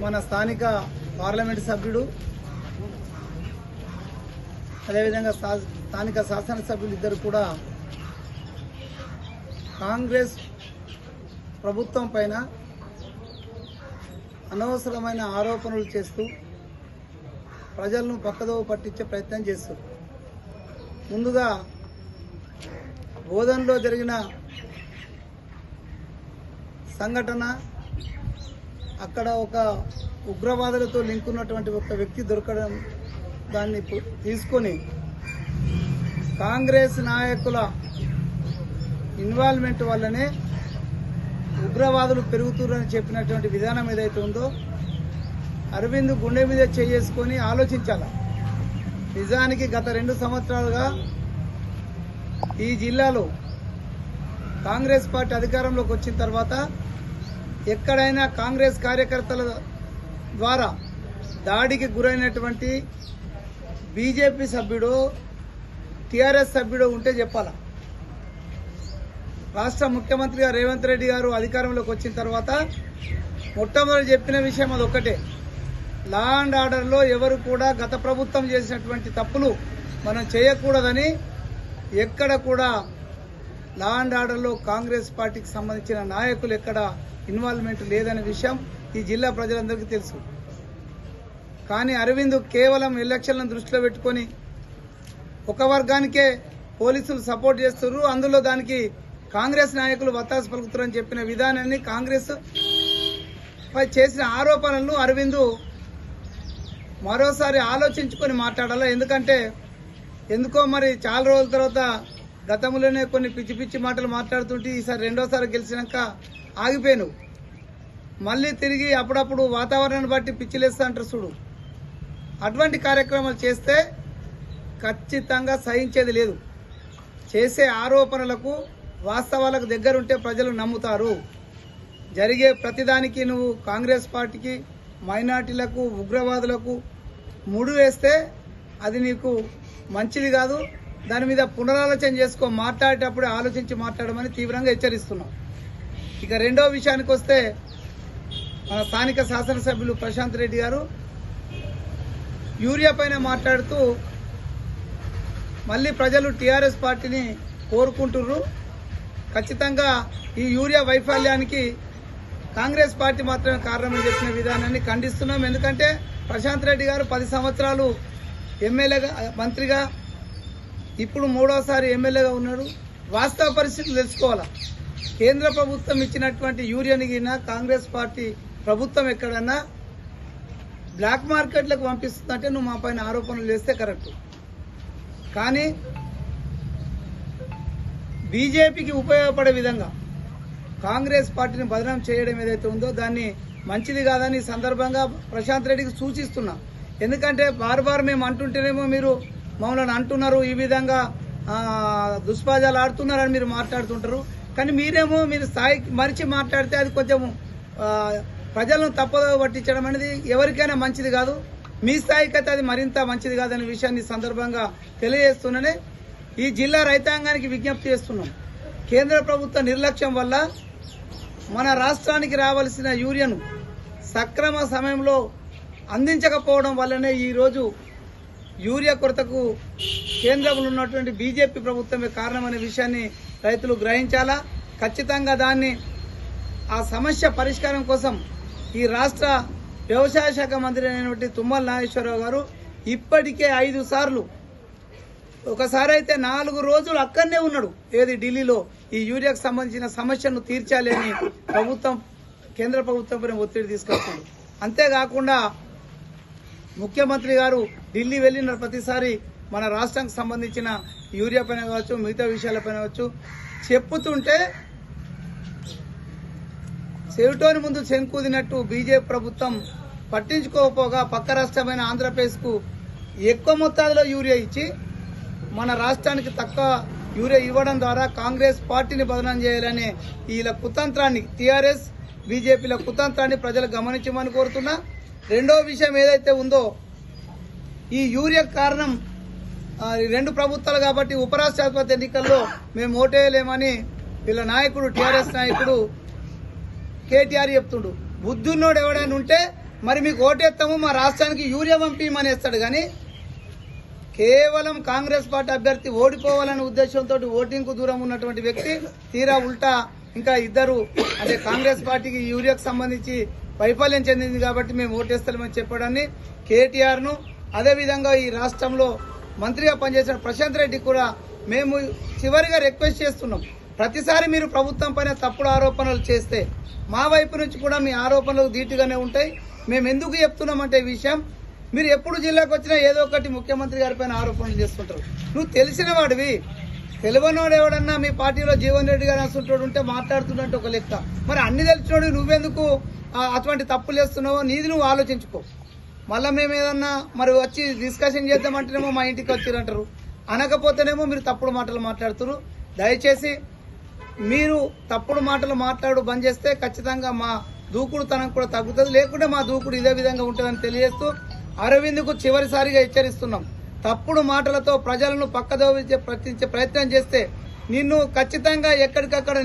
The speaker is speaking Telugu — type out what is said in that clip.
మన స్థానిక పార్లమెంటు సభ్యుడు అదేవిధంగా స్థానిక శాసనసభ్యులు ఇద్దరు కూడా కాంగ్రెస్ ప్రభుత్వం పైన అనవసరమైన ఆరోపణలు చేస్తూ ప్రజలను పక్కదోవ పట్టించే ప్రయత్నం చేస్తారు ముందుగా బోధనలో జరిగిన సంఘటన అక్కడ ఒక ఉగ్రవాదులతో లింక్ ఉన్నటువంటి ఒక వ్యక్తి దొరకడం దాన్ని తీసుకొని కాంగ్రెస్ నాయకుల ఇన్వాల్వ్మెంట్ వల్లనే ఉగ్రవాదులు పెరుగుతున్నారని చెప్పినటువంటి విధానం ఏదైతే ఉందో అరవింద్ గుండె మీద చేసుకొని ఆలోచించాల. నిజానికి గత రెండు సంవత్సరాలుగా ఈ జిల్లాలో కాంగ్రెస్ పార్టీ అధికారంలోకి వచ్చిన తర్వాత ఎక్కడైనా కాంగ్రెస్ కార్యకర్తల ద్వారా దాడికి గురైనటువంటి బీజేపీ సభ్యుడు టీఆర్ఎస్ సభ్యుడు ఉంటే చెప్పాలా? రాష్ట్ర ముఖ్యమంత్రిగా రేవంత్ రెడ్డి గారు అధికారంలోకి వచ్చిన తర్వాత మొట్టమొదటి చెప్పిన విషయం అది ఒక్కటే. లా అండ్ ఆర్డర్లో ఎవరు కూడా గత ప్రభుత్వం చేసినటువంటి తప్పులు మనం చేయకూడదని ఎక్కడ కూడా లా అండ్ ఆర్డర్లో కాంగ్రెస్ పార్టీకి సంబంధించిన నాయకులు ఎక్కడ ఇన్వాల్వ్మెంట్ లేదనే విషయం ఈ జిల్లా ప్రజలందరికీ తెలుసు. కానీ అరవింద్ కేవలం ఎలక్షన్లను దృష్టిలో పెట్టుకొని ఒక వర్గానికే పోలీసులు సపోర్ట్ చేస్తున్నారు అందులో దానికి కాంగ్రెస్ నాయకులు వత్తాసు పలుకుతారని చెప్పిన విధానాన్ని కాంగ్రెస్ పై చేసిన ఆరోపణలను అరవింద్ మరోసారి ఆలోచించుకొని మాట్లాడాలా? ఎందుకంటే ఎందుకో మరి చాలా రోజుల తర్వాత గతంలోనే కొన్ని పిచ్చి పిచ్చి మాటలు మాట్లాడుతుంటే ఈసారి రెండోసారి గెలిచినాక ఆగిపోయాను. మళ్ళీ తిరిగి అప్పుడప్పుడు వాతావరణాన్ని బట్టి పిచ్చిలేస్తా అంటారు చూడు. అటువంటి కార్యక్రమాలు చేస్తే ఖచ్చితంగా సహించేది లేదు. చేసే ఆరోపణలకు వాస్తవాలకు దగ్గరుంటే ప్రజలు నమ్ముతారు. జరిగే ప్రతిదానికి నువ్వు కాంగ్రెస్ పార్టీకి మైనార్టీలకు ఉగ్రవాదులకు ముడు వేస్తే అది నీకు మంచిది కాదు దాని మీద పునరాలోచన చేసుకో మాట్లాడేటప్పుడే ఆలోచించి మాట్లాడమని తీవ్రంగా హెచ్చరిస్తున్నాం. ఇక రెండో విషయానికి వస్తే మన స్థానిక శాసనసభ్యులు ప్రశాంత్ రెడ్డి గారు యూరియా పైన మాట్లాడుతూ మళ్ళీ ప్రజలు టీఆర్ఎస్ పార్టీని కోరుకుంటుర్రు. ఖచ్చితంగా ఈ యూరియా వైఫల్యానికి కాంగ్రెస్ పార్టీ మాత్రమే కారణమని చెప్పిన విధానాన్ని ఖండిస్తున్నాం. ఎందుకంటే ప్రశాంత్ రెడ్డి గారు పది సంవత్సరాలు ఎమ్మెల్యేగా మంత్రిగా ఇప్పుడు మూడోసారి ఎమ్మెల్యేగా ఉన్నాడు వాస్తవ పరిస్థితులు తెలుసుకోవాలా? కేంద్ర ప్రభుత్వం ఇచ్చినటువంటి యూరియాని గిన కాంగ్రెస్ పార్టీ ప్రభుత్వం ఎక్కడన్నా బ్లాక్ మార్కెట్లకు పంపిస్తుందంటే నువ్వు మా పైన ఆరోపణలు చేస్తే కరెక్ట్. కానీ బీజేపీకి ఉపయోగపడే విధంగా కాంగ్రెస్ పార్టీని బదనాం చేయడం ఏదైతే ఉందో దాన్ని మంచిది కాదని సందర్భంగా ప్రశాంత్ రెడ్డికి సూచిస్తున్నా. ఎందుకంటే బార్ బార్ మేము అంటుంటేనేమో మీరు మమ్మల్ని అంటున్నారు ఈ విధంగా ఆ, దుష్పాజాలు ఆడుతున్నారని మీరు మాట్లాడుతుంటారు. కానీ మీరేమో మీరు స్థాయికి మరిచి మాట్లాడితే అది కొంచెం ప్రజలను తప్పదో పట్టించడం అనేది ఎవరికైనా మంచిది కాదు. మీ స్థాయికి అయితే అది మరింత మంచిది కాదనే విషయాన్ని సందర్భంగా తెలియజేస్తున్నానే. ఈ జిల్లా రైతాంగానికి విజ్ఞప్తి చేస్తున్నాం. కేంద్ర ప్రభుత్వ నిర్లక్ష్యం వల్ల మన రాష్ట్రానికి రావాల్సిన యూరియాను సక్రమ సమయంలో అందించకపోవడం వల్లనే ఈరోజు యూరియా కొరతకు కేంద్రంలో ఉన్నటువంటి బీజేపీ ప్రభుత్వమే కారణమనే విషయాన్ని రైతులు గ్రహించాలా? ఖచ్చితంగా దాన్ని ఆ సమస్య పరిష్కారం కోసం ఈ రాష్ట్ర వ్యవసాయ శాఖ మంత్రి అయినటువంటి తుమ్మల నాగేశ్వరరావు గారు ఇప్పటికే ఐదు సార్లు ఒకసారి అయితే నాలుగు రోజులు అక్కడనే ఉన్నాడు. ఏది ఢిల్లీలో ఈ యూరియాకు సంబంధించిన సమస్యను తీర్చాలి అని ప్రభుత్వం కేంద్ర ప్రభుత్వంపై ఒత్తిడి తీసుకొచ్చింది అంతేకాకుండా ముఖ్యమంత్రి గారు ఢిల్లీ వెళ్ళిన ప్రతిసారి మన రాష్ట్రానికి సంబంధించిన యూరియా పైన కావచ్చు మిగతా విషయాలపైన కావచ్చు చెప్పుతుంటే చెవిటోని ముందు శంకుదినట్టు బీజేపీ ప్రభుత్వం పట్టించుకోకపోగా పక్క రాష్ట్రమైన ఆంధ్రప్రదేశ్కు ఎక్కువ మొత్తాదులో యూరియా ఇచ్చి మన రాష్ట్రానికి తక్కువ యూరియా ఇవ్వడం ద్వారా కాంగ్రెస్ పార్టీని బదనం చేయాలనే వీళ్ళ కుతంత్రాన్ని టీఆర్ఎస్ బీజేపీల కుతంత్రాన్ని ప్రజలు గమనించమని కోరుతున్నా. రెండో విషయం ఏదైతే ఉందో ఈ యూరియా కారణం ఈ రెండు ప్రభుత్వాలు కాబట్టి ఉపరాష్ట్రపతి ఎన్నికల్లో మేము ఓటేయలేమని వీళ్ళ నాయకుడు టీఆర్ఎస్ నాయకుడు కేటీఆర్ చెప్తుండు. బుద్ధున్నోడు ఎవడైనా ఉంటే మరి మీకు ఓటేస్తాము మా రాష్ట్రానికి యూరియా పంపించమని కానీ కేవలం కాంగ్రెస్ పార్టీ అభ్యర్థి ఓడిపోవాలనే ఉద్దేశంతో ఓటింగ్కు దూరం ఉన్నటువంటి వ్యక్తి తీరా ఉల్టా ఇంకా ఇద్దరు అంటే కాంగ్రెస్ పార్టీకి యూరియాకు సంబంధించి వైఫల్యం చెందింది కాబట్టి మేము ఓటేస్తామని చెప్పడాన్ని కేటీఆర్ను. అదేవిధంగా ఈ రాష్ట్రంలో మంత్రిగా పనిచేసిన ప్రశాంత్ రెడ్డి కూడా మేము చివరిగా రిక్వెస్ట్ చేస్తున్నాం. ప్రతిసారి మీరు ప్రభుత్వం పైన తప్పుడు ఆరోపణలు చేస్తే మా వైపు నుంచి కూడా మీ ఆరోపణలు ధీటుగానే ఉంటాయి. మేము ఎందుకు చెప్తున్నామంటే అంటే విషయం. మీరు ఎప్పుడు జిల్లాకు వచ్చినా ఏదో ఒకటి ముఖ్యమంత్రి గారి పైన ఆరోపణలు చేస్తుంటారు. నువ్వు తెలిసిన వాడివి. తెలియనోడు ఎవడన్నా మీ పార్టీలో జీవన్ రెడ్డి గారు అసలు ఉంటే మాట్లాడుతున్నట్టు ఒక లెక్క. మరి అన్ని తెలిసినోడు నువ్వెందుకు అటువంటి తప్పులు చేస్తున్నావో నీది నువ్వు ఆలోచించుకో. మళ్ళీ మేము ఏదన్నా మరి వచ్చి డిస్కషన్ చేద్దామంటేనేమో మా ఇంటికి వచ్చిరంటారు. అనకపోతేనేమో మీరు తప్పుడు మాటలు మాట్లాడుతున్నారు దయచేసి మీరు తప్పుడు మాటలు మాట్లాడు బంద్ చేస్తే ఖచ్చితంగా మా దూకుడు తనకు కూడా తగ్గుతుంది. లేకుంటే మా దూకుడు ఇదే విధంగా ఉంటుందని తెలియజేస్తూ అరవింద్కు చివరిసారిగా హెచ్చరిస్తున్నాం. తప్పుడు మాటలతో ప్రజలను పక్కదోవించే ప్రయత్నించే ప్రయత్నం చేస్తే నిన్ను ఖచ్చితంగా ఎక్కడికక్కడ